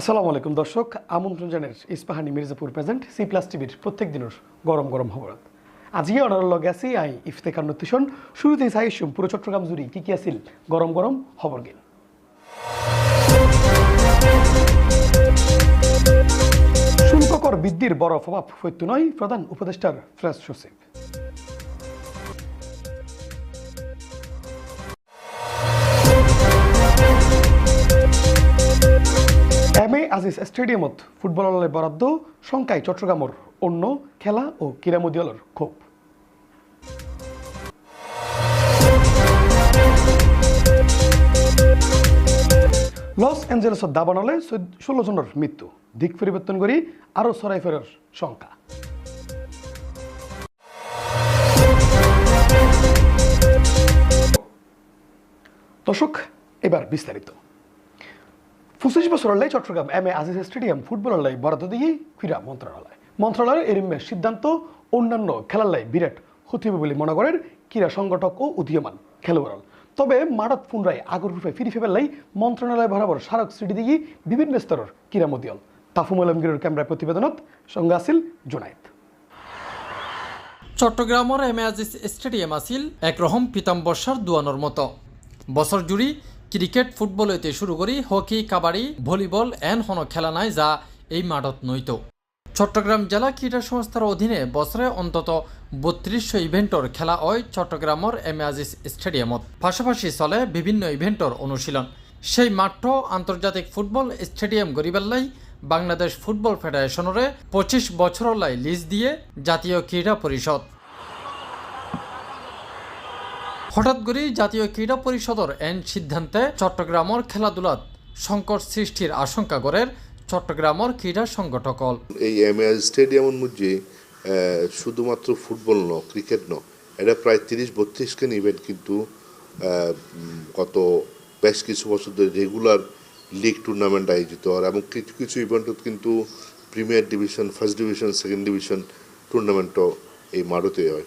আসসালামু আলাইকুম দর্শক, আমন্ত্রণ জানের Ispahani Mirzapur present C plus টিভির প্রত্যেক দিনের গরম গরম খবর আজকে অনার লগে আছি আই ইফতেখার নতিশন শুরুতেই চাইছুম পুরো চট্টগ্রাম জুড়ি কি কি আছিল গরম গরম খবর গিল। শুল্ক কর বৃদ্ধির বড় প্রভাব সত্য নয়, প্রধান উপদেষ্টার প্রেস সচিব। আজিজ স্টেডিয়ামত ফুটবললৈ বরাদ্দ শংকাই চট্টগ্রামর অন্য খেলা ও ক্রীড়ামুদিয়ালর ক্ষোভ। লস এঞ্জেলেসত দাবানলে ষোলো জনের মৃত্যু, দিক পরিবর্তন করি আরও চড়াই ফেরার শঙ্কা। দর্শক, এবার বিস্তারিত। পঁচিশ বছর হলে Chattogram M A Aziz stadium ফুটবলের লাই বরাদ্দ দিয়ে ক্রীড়া মন্ত্রণালয়। মন্ত্রণালয়ের এরিমের সিদ্ধান্ত, অন্যান্য খেলার লাই বিরাট ক্ষতি হবে বলে মনে করেন ক্রীড়া সংগঠক ও উদীয়মান খেলোয়াড় তবে মারাত পুনরায় আগর রূপে ফিরি ফেবেলাই মন্ত্রণালয় বরাবর স্মারক স্মৃতি দিয়ে বিভিন্ন স্তরের ক্রীড়া মদিয়ল তাফুম আলমগীরের ক্যামেরা প্রতিবেদনত, সঙ্গে আছিল জুনায়েদ। চট্টগ্রামের এম আজিজ স্টেডিয়াম আছিল একরকম পিতাম্বর্ষার দুয়ানোর মতো। বছর জুড়ি ক্রিকেট, ফুটবল হইতে শুরু করি, হকি, কাবাডি, ভলিবল, এন হন খেলা নাই যা এই মাঠত নইত চট্টগ্রাম জেলা ক্রীড়া সংস্থার অধীনে বছরে অন্তত বত্রিশশো ইভেন্টর খেলা হয় চট্টগ্রামের এম আজিজ স্টেডিয়ামত। পাশাপাশি চলে বিভিন্ন ইভেন্টর অনুশীলন। সেই মাঠ আন্তর্জাতিক ফুটবল স্টেডিয়াম গরিবেল্লাই বাংলাদেশ ফুটবল ফেডারেশনরে পঁচিশ বছরলাই লিজ দিয়ে জাতীয় ক্রীড়া পরিষদ। হঠাৎ করে জাতীয় ক্রীড়া পরিষদর এন সিদ্ধান্তে চট্টগ্রামের খেলাধুলাত সংকট সৃষ্টির আশঙ্কা করে চট্টগ্রামের ক্রীড়া সংগঠকল। এই এম এস স্টেডিয়ামের মধ্যে শুধুমাত্র ফুটবল ন ক্রিকেট ন এটা প্রায় তিরিশ বত্রিশ খান ইভেন্ট কিন্তু গত বেশ কিছু বছর ধরে রেগুলার লিগ টুর্নামেন্ট আয়োজিত হয় এবং কিছু কিছু ইভেন্টত কিন্তু premier division, first division, second division টুর্নামেন্টও এই মাঠতে হয়।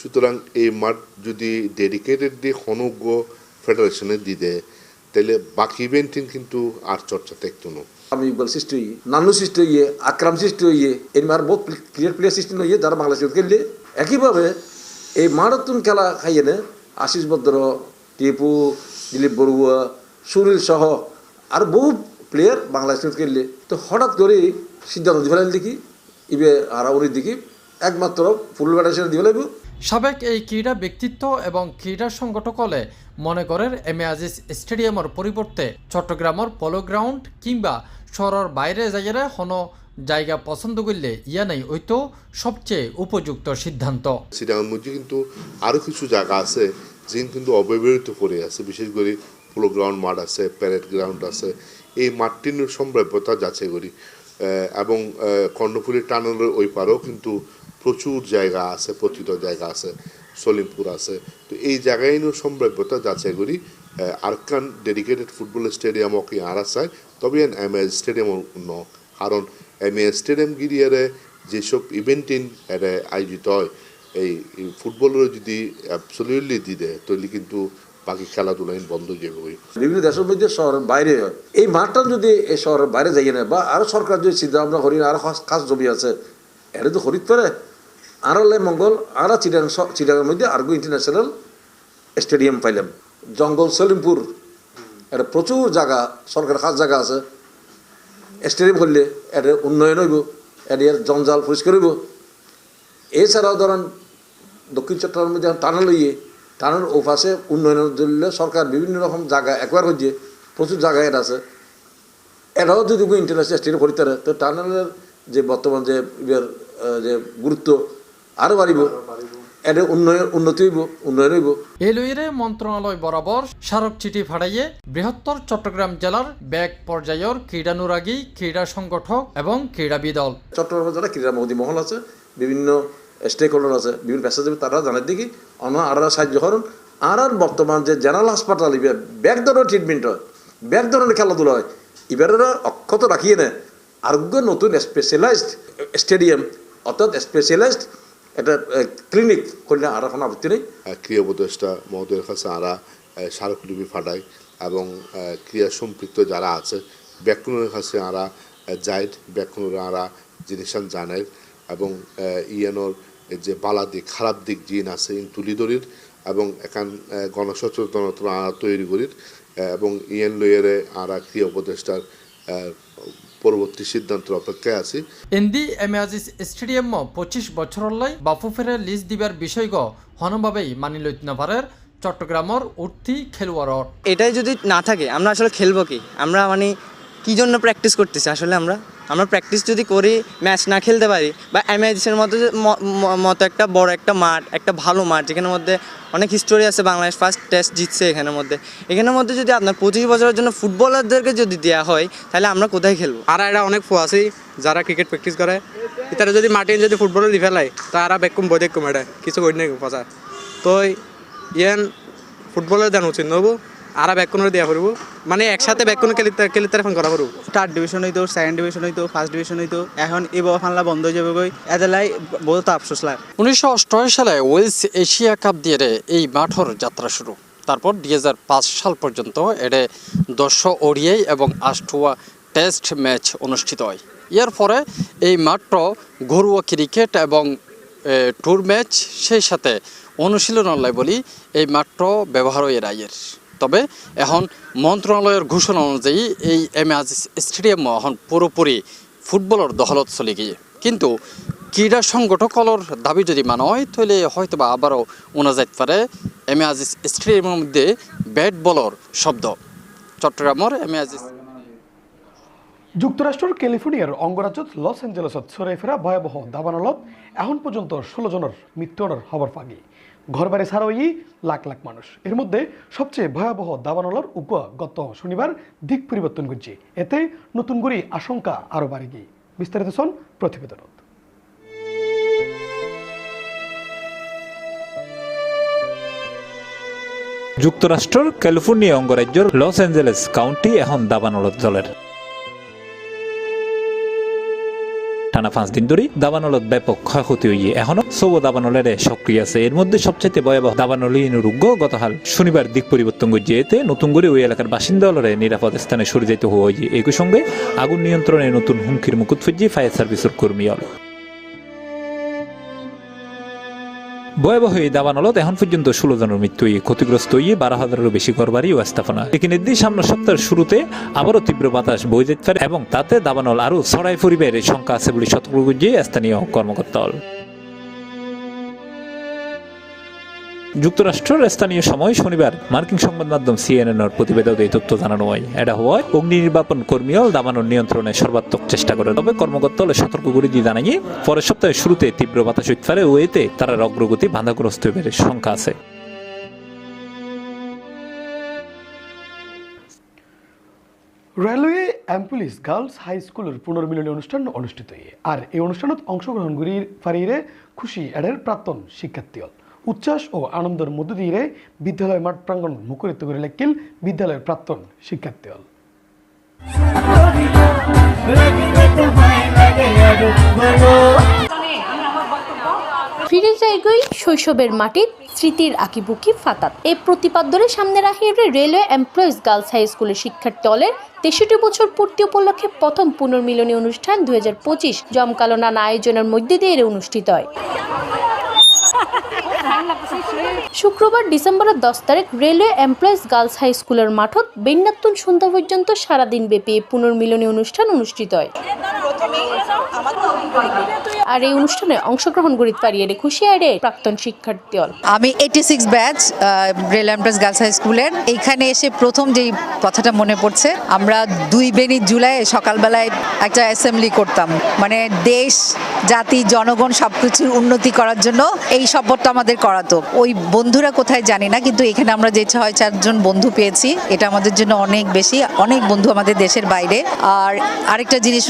সুতরাং এই মাঠ যদি ডেডিকেটেড দিয়ে হনজ্ঞ ফেডারেশনে দিয়ে দেয়, তাহলে বাকি ইভেন্টিং কিন্তু আর চর্চা থাকতো না। আমি ইকবাল সৃষ্টি হইয়ে নান্নু সৃষ্টি হইয়ে, আকরাম সৃষ্টি হইয়ে এর মার বহুত ক্রিকেট প্লেয়ার সৃষ্টি হইয়ে যারা বাংলাদেশে খেললে, একইভাবে এই মারাথন খেলা খাইয়ে নে, আশিস ভদ্র, টিপু, দিলীপ বড়ুয়া, সুনীল সহ আর বহু প্লেয়ার বাংলাদেশে খেললে, তো হঠাৎ করে সিদ্ধান্ত ফেলাইল দেখি ইবে হারাউরি দেখি একমাত্র ফুল ফেডারেশন দিয়ে ফেলাইব সাবেক এই ক্রীড়া ব্যক্তিত্ব এবং ক্রীড়া সংগঠকলে মনে করেন এম এ আজিজ স্টেডিয়ামের পরিবর্তে চট্টগ্রামের পলো গ্রাউন্ড কিংবা শহরের বাইরে যাইয়েরা হন জায়গা পছন্দ করলে ইয়া নাই ওইতো সবচেয়ে উপযুক্ত সিদ্ধান্ত। সিটাঙ্গের মধ্যে কিন্তু আরও কিছু জায়গা আছে যেগুলো কিন্তু অব্যবহৃত পড়ে আছে, বিশেষ করে পোলো গ্রাউন্ড মাঠ আছে, প্যারেড গ্রাউন্ড আছে। এই মাঠটির সম্ভাব্যতা যাচাই করি। এবং কর্ণফুলী টানেলের ওই পারেও কিন্তু প্রচুর জায়গা আছে পতিত জায়গা আছে, সলিমপুর আছে। তো এই জায়গায় নিয়েও সম্ভাব্যতা যাচাই করি। আরকান ডেডিকেটেড ফুটবল স্টেডিয়াম ওকে আরা চাই তবে এম এ স্টেডিয়াম ন। কারণ এম এ স্টেডিয়াম গিরিয়ারে যেসব ইভেন্টিন এটা আয়োজিত হয়, এই ফুটবলের যদি অ্যাবসলিউটলি দিয়ে দেয়, তাহলে কিন্তু বাকি খেলাধুলা বন্ধ যাবে। ওই বিভিন্ন দেশের মধ্যে শহরের বাইরে হয়। এই মাঠটা যদি এই শহরের বাইরে যাই না বা আরও সরকার যদি চিন্তা ভাবনা করি, আরও খাস- খাস জমি আছে এটা তো খরিদ করে আর লাই মঙ্গল, আর চিটাং চিটাঙের মধ্যে আরগো ইন্টারন্যাশনাল স্টেডিয়াম পাইলাম। জঙ্গল সলিমপুর এটা প্রচুর জায়গা, সরকার খাস জায়গা আছে। স্টেডিয়াম করলে এটা উন্নয়ন হইব এটা জঞ্জাল পরিষ্কার হইব। এছাড়াও ধরেন, দক্ষিণ চট্টগ্রামের মধ্যে টানেল লইয়ে টানেল ও পাশে উন্নয়নের জন্য সরকার বিভিন্ন রকম জায়গা একবার হচ্ছে প্রচুর জায়গা এটা আছে। এটাও যদি ইন্টারন্যাশনাল স্টেডিয়াম করিতে তো টানেলের যে বর্তমান যে যে গুরুত্ব আরও বাড়িব। এটা উন্নয়ন উন্নতি হইব উন্নয়ন হইব। এই লইরে মন্ত্রণালয় বরাবর স্মারক চিঠি ফাড়াইয়ে বৃহত্তর চট্টগ্রাম জেলার ব্যাক পর্যায়ের ক্রীড়ানুরাগী ক্রীড়া সংগঠক এবং ক্রীড়াবিদ চট্টগ্রামে যারা ক্রীড়া মোদী মহল আছে বিভিন্ন স্টেক হোল্ডার আছে বিভিন্ন পেশা যাবে তারা জানার দিকে অন্য আর সাহায্য করেন। আর আর বর্তমান যে জেনারেল হাসপাতাল ইবে ব্যাক ধরনের ট্রিটমেন্ট হয় ব্যাক ধরনের খেলাধুলা হয় এবারেরা অক্ষত রাখিয়ে নেয়। আরোগ্য নতুন স্পেশালাইজড স্টেডিয়াম অর্থাৎ স্পেশালাইজড একটা ক্লিনিক করলে আর এখন আপত্তি নেই। ক্রিয়া উপদেষ্টা মহোদয়ের কাছে আরা স্মারকলিপি ফাটাই এবং ক্রিয়া সম্পৃক্ত যারা আছে ব্যাকুণের কাছে আরা যাইড ব্যাকুণের আরা জিনিসান জানায় এবং ইয়ানোর যে বালা দিক, খারাপ দিক জিন আছে ইন তুলি ধরির এবং এখান গণসচেতনতা আরা তৈরি করির এবং ইয়েন লইয়েরে আরা ক্রিয়া উপদেষ্টার পরবর্তী সিদ্ধান্তের অপেক্ষায় আছি। এন্দি এম আজিজ স্টেডিয়াম পঁচিশ বছরলৈ বাফুফেৰে লিজ দিবার বিষয়গ হনভাবেই মানি লৈত নাপারের চট্টগ্রামর উঠতি খেলোয়াড়। এটাই যদি না থাকে আমরা আসলে খেলব কি? আমরা মানে কি জন্য প্র্যাকটিস করতেছি? আসলে আমরা আমরা প্র্যাকটিস যদি করি ম্যাচ না খেলতে পারি, বা এমআইডিসের মতো মতো একটা বড় একটা মাঠ, একটা ভালো মাঠ, যেখানের মধ্যে অনেক হিস্টোরি আছে, বাংলাদেশ ফার্স্ট টেস্ট জিতছে এখানের মধ্যে। এখানের মধ্যে যদি আপনার পঁচিশ বছরের জন্য ফুটবলারদেরকে যদি দেওয়া হয়, তাহলে আমরা কোথায় খেলব? আর এরা অনেক ফু যারা ক্রিকেট প্র্যাকটিস করে। ইতারা যদি মাটি যদি ফুটবল দি ফেলায়, তা আর বেকুম বই দেখুম এটা কিছু করি নাই, পচা। তো ইয়ান ফুটবলের দেন উচিত, নব? আর বেকুনের দিয়া করব মানে একসাথে বেকুন খেলিতে এখন করা করব থার্ড ডিভিশন হইতো সেকেন্ড ডিভিশন হইতো ফার্স্ট ডিভিশন হইতো। এখন এই বড় ফানলা বন্ধ হয়ে যাবে গই এদেলাই বহুত আফসোস লাগে। উনিশশো অষ্টআশি সালে ওয়েলস এশিয়া কাপ দিয়ে এই মাঠর যাত্রা শুরু। তারপর দুই সাল পর্যন্ত এডে দশ ওড়িয়াই এবং আষ্টুয়া টেস্ট ম্যাচ অনুষ্ঠিত হয়। ইয়ার পরে এই মাত্র ঘরোয়া ক্রিকেট এবং এ, ট্যুর ম্যাচ সেই সাথে অনুশীলন অনলাই বলি এই মাত্র ব্যবহার হয় রায়ের তবে এখন মন্ত্রণালয়ের ঘোষণা অনুযায়ী এই এম এ আজিজ স্টেডিয়াম এখন পুরোপুরি ফুটবলের দখলত চলে গিয়ে। কিন্তু ক্রীড়া সংগঠকলর দাবি যদি মানা হয়, তাহলে হয়তো বা আবারও ওনা যাইতে পারে এম এ আজিজ স্টেডিয়ামের মধ্যে ব্যাট বলর শব্দ। চট্টগ্রামের এম এ আজিজ যুক্তরাষ্ট্রের ক্যালিফোর্নিয়ার অঙ্গরাজ্যত লস এঞ্জেলেসত ছড়াই ফেরা ভয়াবহ দাবানলত এখন পর্যন্ত ষোলো জনের মৃত্যুর খবর পাগি ঘর বাড়ি ছাড়াও ই লাখ লাখ মানুষ। এর মধ্যে সবচেয়ে ভয়াবহ দাবানলর উপ গত শনিবার দিক পরিবর্তন করছে এতে নতুন করে আশঙ্কা আরও বাড়ি গিয়ে। বিস্তারিত শোন প্রতিবেদনত। যুক্তরাষ্ট্রের ক্যালিফোর্নিয়া অঙ্গরাজ্যের লস অ্যাঞ্জেলেস কাউন্টি এখন দাবানলত দলের। টানা পাঁচ দিন ধরে দাবানলত ব্যাপক ক্ষয়ক্ষতি হইয়ে এখনও সব দাবানলের সক্রিয় আছে। এর মধ্যে সবচেয়ে ভয়াবহ দাবানলীন রোগ্য গতকাল শনিবার দিক পরিবর্তন এতে নতুন করে ওই এলাকার বাসিন্দা বাসিন্দালরে নিরাপদ স্থানে সরে যেতে হওয়া একই সঙ্গে আগুন নিয়ন্ত্রণে নতুন হুমকির মুকুট ফুজিয়ে ফায়ার সার্ভিসের কর্মী ভয়াবহ এই দাবানলত এখন পর্যন্ত ষোলো জনের মৃত্যু হয়ে ক্ষতিগ্রস্ত হয়ে বারো হাজারেরও বেশি ঘরবাড়ি ও স্থাপনা। এখানে দিয়ে সামনের সপ্তাহের শুরুতে আবারও তীব্র বাতাস বয়ে যেতে পারে এবং তাতে দাবানল আরও ছড়াই পরিবারের শঙ্কা আছে বলে সতর্ক স্থানীয় কর্মকর্তা যুক্তরাষ্ট্রের স্থানীয় সময় শনিবার মার্কিন সংবাদ মাধ্যম সিএনএন এর প্রতিবেদনে এই তথ্য জানানো হয়। এটা হওয়ায় অগ্নি নির্বাপন কর্মীও দাবানোর নিয়ন্ত্রণে সর্বাত্মক চেষ্টা করে তবে কর্মকর্তা হলে সতর্ক করে দিয়ে জানাই পরের সপ্তাহের শুরুতে তীব্র বাতাস পারে ও এতে তারা অগ্রগতি বাধাগ্রস্ত হয়ে শঙ্কা আছে। রেলওয়ে অ্যাম্পুলিস গার্লস হাই স্কুলের পুনর্মিলনী অনুষ্ঠান অনুষ্ঠিত আর এই অনুষ্ঠানত অংশগ্রহণ করি ফারিয়ে খুশি এডের প্রাক্তন শিক্ষার্থী উচ্ছ্বাস ও আনন্দের মধ্য দিয়ে বিদ্যালয় মাঠ প্রাঙ্গণ মুখরিত করে লেখিল বিদ্যালয়ের প্রাক্তন শিক্ষার্থী হল ফিরে যাইগই শৈশবের মাটির স্মৃতির আঁকিবুকি ফাতাত। এই প্রতিপাদ্যরে সামনে রাখি রেলওয়ে এমপ্লয়িজ গার্লস হাই স্কুলের শিক্ষার্থী দলের তেষট্টি বছর পূর্তি উপলক্ষে প্রথম পুনর্মিলনী অনুষ্ঠান দুই হাজার পঁচিশ জমকালো নানা আয়োজনের মধ্যে দিয়ে অনুষ্ঠিত হয়। শুক্রবার ডিসেম্বরের দশ তারিখ রেলওয়ে এমপ্লয়িজ গার্লস হাই স্কুলের মাঠত বেন্যাত্তন সন্ধ্যা পর্যন্ত সারাদিন ব্যাপী পুনর্মিলনী অনুষ্ঠান অনুষ্ঠিত হয়। আর এই অনুষ্ঠানে অংশগ্রহণ করিতে পারিয়ে রে খুশি আরে প্রাক্তন শিক্ষার্থী হল আমি eighty six batch Rail Empress Girls High স্কুলের। এইখানে এসে প্রথম যেই কথাটা মনে পড়ছে আমরা দুই বেনি জুলাই সকালবেলায় একটা অ্যাসেম্বলি করতাম। মানে দেশ জাতি জনগণ সব কিছুর উন্নতি করার জন্য এই শপথটা আমাদের করাতো ওই বন্ধুরা কোথায় জানি না কিন্তু এখানে আমরা যে ছয় চারজন বন্ধু পেয়েছি এটা আমাদের জন্য অনেক বেশি। অনেক বন্ধু আমাদের দেশের বাইরে। আর আরেকটা জিনিস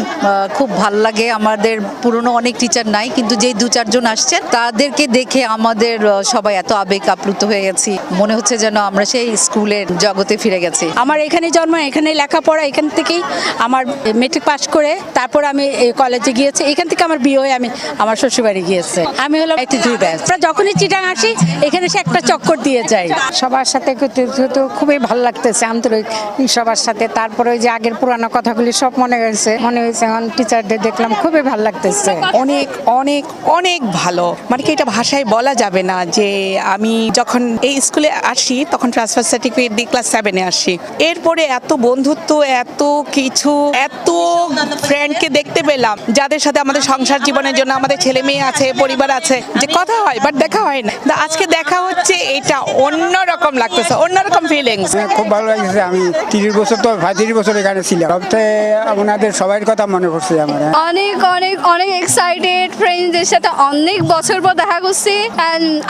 খুব ভালো লাগে আমাদের পুরনো অনেক টিচার নাই কিন্তু যেই দু চারজন আসছেন তাদেরকে দেখে আমাদের সবাই এত আবেগ আপ্লুত হয়ে গেছি। মনে হচ্ছে যেন আমরা সেই স্কুলের জগতে ফিরে গেছি। আমার এখানে জন্ম এখানে লেখাপড়া এখান থেকেই আমার মেট্রিক পাস করে তারপর আমি কলেজে গিয়েছি। এখান থেকে আমার বিয়ে হয়ে আমি আমার শ্বশুরবাড়ি গিয়েছে। আমি হলো এইটি থ্রি ব্যাচ যখনই চিটাং আসি এখানে সে একটা চক্কর দিয়ে যায়। সবার সাথে তো খুবই ভালো লাগতেছে, আন্তরিক সবার সাথে। তারপরে ওই যে আগের পুরানো কথাগুলি সব মনে হয়েছে। মনে হয়েছে, এখন টিচারদের দেখলাম খুবই ভালো লাগতেছে। অনেক অনেক অনেক ভালো। মানে কি এটা ভাষায় বলা যাবে না যে আমি যখন এই স্কুলে আসি, তখন ট্রান্সফার সার্টিফিকেট দিয়ে ক্লাস সেভেনে আসি। এরপরে এত বন্ধুত্ব, এত কিছু, এত ফ্রেন্ডকে দেখতে পেলাম, যাদের সাথে আমাদের সংসার জীবনের জন্য আমাদের ছেলে মেয়ে আছে, পরিবার আছে, যে কথা হয় বাট দেখা হয় না তো আজকে দেখা হচ্ছে এটা অন্যরকম লাগতেছে অন্যরকম ফিলিংস খুব ভালো লাগছে আমি তিরিশ বছর তো ভাই তিরিশ বছর এখানে ছিলাম। সবচেয়ে ওনাদের সবার কথা মনে পড়ছে আমার অনেক অনেক অনেক এক্সাইটেড ফ্রেন্ডসদের সাথে অনেক বছর পর দেখা করছি।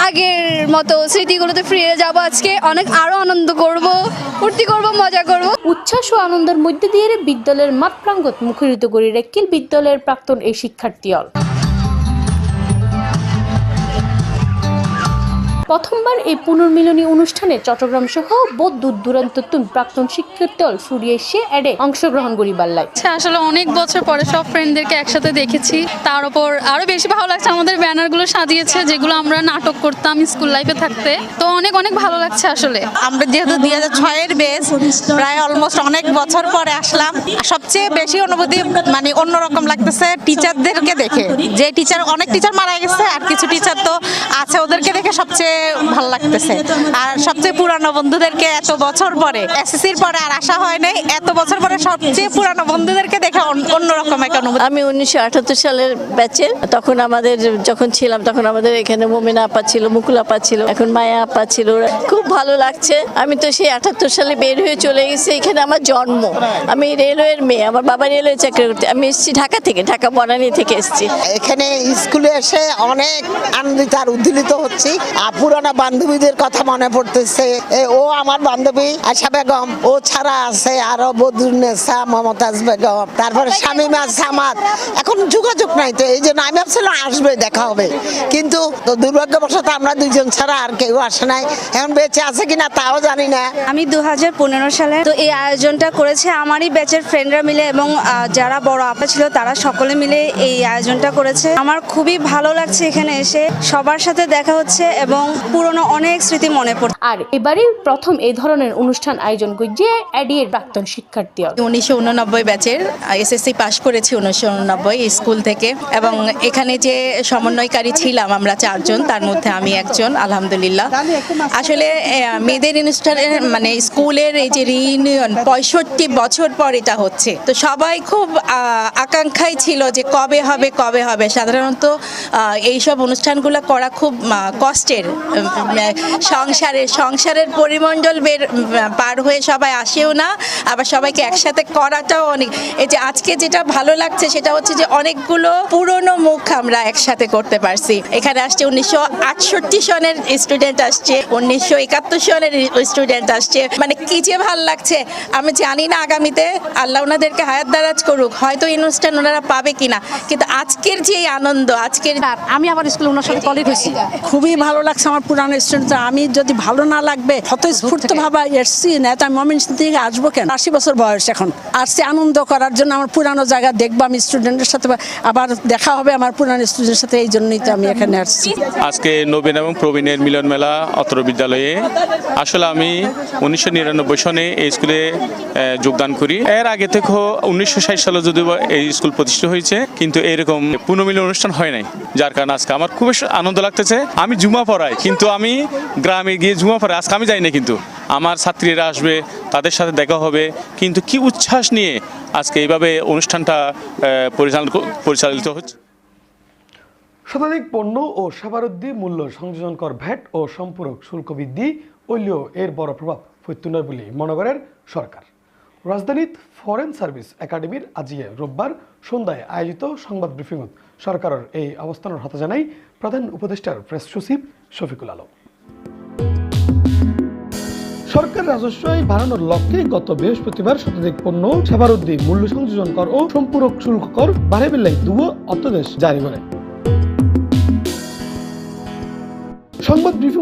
আগের মতো স্মৃতিগুলোতে ফিরে যাব আজকে। অনেক আরও আনন্দ করব ফুর্তি করব মজা করব। উচ্ছ্বাস ও আনন্দের মধ্যে দিয়ে বিদ্যালয়ের মাঠ প্রাঙ্গত মুখরিত করে রেকিল বিদ্যালয়ের প্রাক্তন এই শিক্ষার্থীল প্রথমবার এই পুনর্মিলনী অনুষ্ঠানে চট্টগ্রাম সহ বহু দূর দূরান্ত তুন প্রাক্তন শিক্ষার্থী দল ফুরিয়ে এসে অ্যাডে অংশগ্রহণ করিবার লাই আচ্ছা আসলে অনেক বছর পরে সব ফ্রেন্ডদেরকে একসাথে দেখেছি। তার উপর আরও বেশি ভালো লাগছে আমাদের ব্যানারগুলো সাজিয়েছে যেগুলো আমরা নাটক করতাম স্কুল লাইফে থাকতে। তো অনেক অনেক ভালো লাগছে আসলে। আমরা যেহেতু দুই হাজার ছয়ের বেস প্রায় অলমোস্ট অনেক বছর পরে আসলাম। সবচেয়ে বেশি অনুভূতি মানে অন্যরকম লাগতেছে টিচারদেরকে দেখে। যে টিচার অনেক টিচার মারা গেছে আর কিছু টিচার তো আছে ওদেরকে দেখে সবচেয়ে ভালো লাগতেছে। আর সবচেয়ে পুরানো বন্ধুদেরকে এত বছর পরে এসএসসির পরে আর আসা হয় নাই এত বছর পরে সবচেয়ে পুরানো বন্ধুদেরকে দেখে অন্য- অন্যরকম একটা অনুভূতি। আমি উনিশশো আটাত্তর সালের ব্যাচের তখন আমাদের যখন ছিলাম তখন আমাদের এখানে মোমিনা আপা ছিল মুকুল আপা ছিল এখন মায়া আপা ছিল খুব ভালো লাগছে। আমি তো সেই আটাত্তর সালে বের হয়ে চলে গেছি এখানে আমার জন্ম। আমি রেলওয়ের মেয়ে আমার বাবা রেলওয়ে চাকরি করতে আমি এসেছি ঢাকা থেকে ঢাকা বনানী থেকে এসেছি। এখানে স্কুলে এসে অনেক আনন্দিত আর উদ্দীলিত হচ্ছি। আর পুরানো বান্ধবীদের কথা মনে পড়তেছে। ও আমার বান্ধবী আশা বেগম। ও ছাড়া আছে আরও বদরুন্নেসা মমতাজ বেগম, তারপরে শামিমা সামাদ। এখন যোগাযোগ নাই তো, এই জন্য আমি ভাবছিলাম আসবে, দেখা হবে। কিন্তু তো দুর্ভাগ্যবশত আমরা দুইজন ছাড়া আর কেউ আসে নাই। এখন বেঁচে আছে কিনা তাও জানি না। আমি দু হাজার পনেরো সালে তো এই আয়োজনটা করেছে। আমারই ব্যাচের ফ্রেন্ডরা মিলে এবং যারা বড় আপা ছিল তারা সকলে মিলে এই আয়োজনটা করেছে। আমার খুবই ভালো লাগছে এখানে এসে। সবার সাথে দেখা হচ্ছে এবং পুরনো অনেক স্মৃতি মনে পড়ছে আর এবারে প্রথম এই ধরনের অনুষ্ঠান আয়োজন করছে অ্যাডিয়ের প্রাক্তন শিক্ষার্থী উনিশশো উননব্বই ব্যাচের এসএসসি পাশ করেছি উনিশশো উননব্বই স্কুল থেকে। এবং এখানে যে সমন্বয়কারী ছিলাম আমরা চারজন তার মধ্যে আমি একজন আলহামদুলিল্লাহ। আসলে মেয়েদের অনুষ্ঠানের মানে স্কুলের এই যে রিইউনিয়ন পঁয়ষট্টি বছর পর এটা হচ্ছে। তো সবাই খুব আহ, আকাঙ্ক্ষায় ছিল যে কবে হবে কবে হবে। সাধারণত এইসব অনুষ্ঠানগুলো করা খুব কষ্টের। সংসারের সংসারের পরিমণ্ডল বের পার হয়ে সবাই আসেও না আবার সবাইকে একসাথে করাটাও অনেক এই যে আজকে যেটা ভালো লাগছে সেটা হচ্ছে যে অনেকগুলো পুরনো মুখ আমরা একসাথে করতে পারছি। এখানে আসছে উনিশশো আটষট্টি সনের স্টুডেন্ট আসছে উনিশশো একাত্তর সনের স্টুডেন্ট আসছে। মানে কি যে ভালো লাগছে আমি জানি না আগামীতে আল্লাহ ওনাদেরকে হায়াত দারাজ করুক হয়তো এই অনুষ্ঠান ওনারা পাবে কিনা কিন্তু আজকের যে আনন্দ আজকের আমি আবার স্কুলে ওনার সাথে কলিগ হয়েছি। খুবই ভালো লাগছে আমার পুরানো স্টুডেন্ট আমি যদি ভালো না লাগবে স্ফূর্ত ভাবা এসছি না তো আমি মমিন থেকে আসব কেন? আশি বছর বয়স এখন। আসছি আনন্দ করার জন্য আমার পুরানো জায়গা দেখব, আমি স্টুডেন্টের সাথে আবার দেখা হবে আমার পুরানো স্টুডেন্টের সাথে, এই জন্যই তো আমি এখানে আসছি। আজকে নবীন এবং প্রবীণের মিলন মেলা অত্র বিদ্যালয়ে। আসলে আমি উনিশশো নিরানব্বই সনে এই স্কুলে যোগদান করি। এর আগে থেকেও উনিশশো ষাট সালে যদিও বা এই স্কুল প্রতিষ্ঠিত হয়েছে, কিন্তু এরকম পুনর্মিলন অনুষ্ঠান হয় নাই, যার কারণে আজকে আমার খুবই আনন্দ লাগতেছে। আমি জুমা পড়াই কিন্তু আমি গ্রামে গিয়ে জুমা পড়াই আজকে আমি যাই না কিন্তু। আমার ছাত্রীরা আসবে, তাদের সাথে দেখা হবে। কিন্তু কি উচ্ছ্বাস নিয়ে আজকে এইভাবে অনুষ্ঠানটা পরিচালন পরিচালিত হচ্ছে? শতাধিক পণ্য ও সেবারুদ্ধি, মূল্য সংযোজন কর ভ্যাট ও সম্পূরক শুল্ক বৃদ্ধি হইলেও এর বড় প্রভাব পড়তে নয় বলে মনে করেন সরকার। রাজধানীত ফরেন সার্ভিস একাডেমির আজিয়ে রোববার সন্ধ্যায় আয়োজিত সংবাদ ব্রিফিংত সরকারের এই অবস্থানের হতা জানাই প্রধান উপদেষ্টার প্রেস সচিব শফিকুল আলম। সরকার রাজস্ব আয় বাড়ানোর লক্ষ্যে গত বৃহস্পতিবার শতাধিক পণ্য, সেবারুদ্ধি মূল্য সংযোজন কর ও সম্পূরক শুল্ক কর বাড়ে বেলায় দুয়ো অর্থদেশ জারি করে।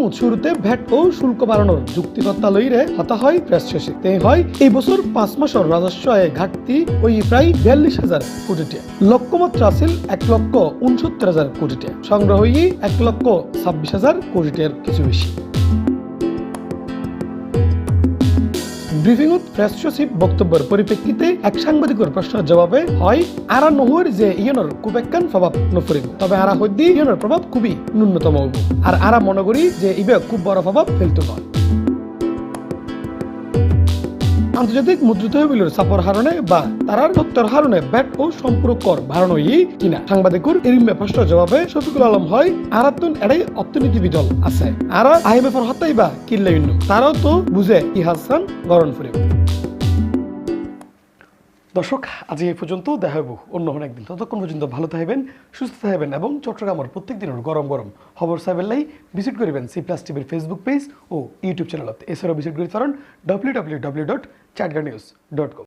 ব্রিফিং ভ্যাট ও শুল্ক বাড়ানোর যুক্তিকর্তা লইরে হতা হয় প্রেস শেষে। তে হয় এই বছর পাঁচ মাসের রাজস্ব আয়ে ঘাটতি ওই প্রায় বিয়াল্লিশ হাজার কোটি টাকা। লক্ষ্যমাত্রা আছিল এক লক্ষ উনসত্তর হাজার কোটি টাকা। সংগ্রহ এক লক্ষ ছাব্বিশ হাজার কোটি টাকার কিছু বেশি। ব্রিফিংত প্রেস সচিব বক্তব্যের পরিপ্রেক্ষিতে এক সাংবাদিকের প্রশ্নের জবাবে হয় আরা নহর যে ইয়নের খুব একখান প্রভাব নফরিব তবে আরা হদ্দি ইয়নের প্রভাব খুবই ন্যূনতম হইব আর আরা মনে করি যে ইবে খুব বড় প্রভাব ফেলতে নয় আন্তর্জাতিক মুদ্রিত বিলের সাপর হারণে বা তারার তত্ত্বের হারণে ব্যাট ও সম্পূরক ভারণ হই কিনা। সাংবাদিকর এরিমে প্রশ্ন জবাবে শফিকুল আলম হয়, আরাতুন এড়াই অর্থনীতিবিদ আছে। আর আইএমএফ হতাই বা কিল্লাইন্ন তারাও তো বুঝে ইহাসান গরণ ফুরিব। দর্শক, আজ এই পর্যন্ত দেখা হব অন্য হন একদিন। ততক্ষণ পর্যন্ত ভালো থাকবেন, সুস্থ থাকবেন এবং চট্টগ্রামের প্রত্যেক দিনের গরম গরম খবর সাইবেল্লাই ভিজিট করিবেন সি প্লাস টিভির ফেসবুক পেজ ও ইউটিউব চ্যানেলত এছাড়াও ভিজিট করতে পারেন W W W dot Chatga news dot com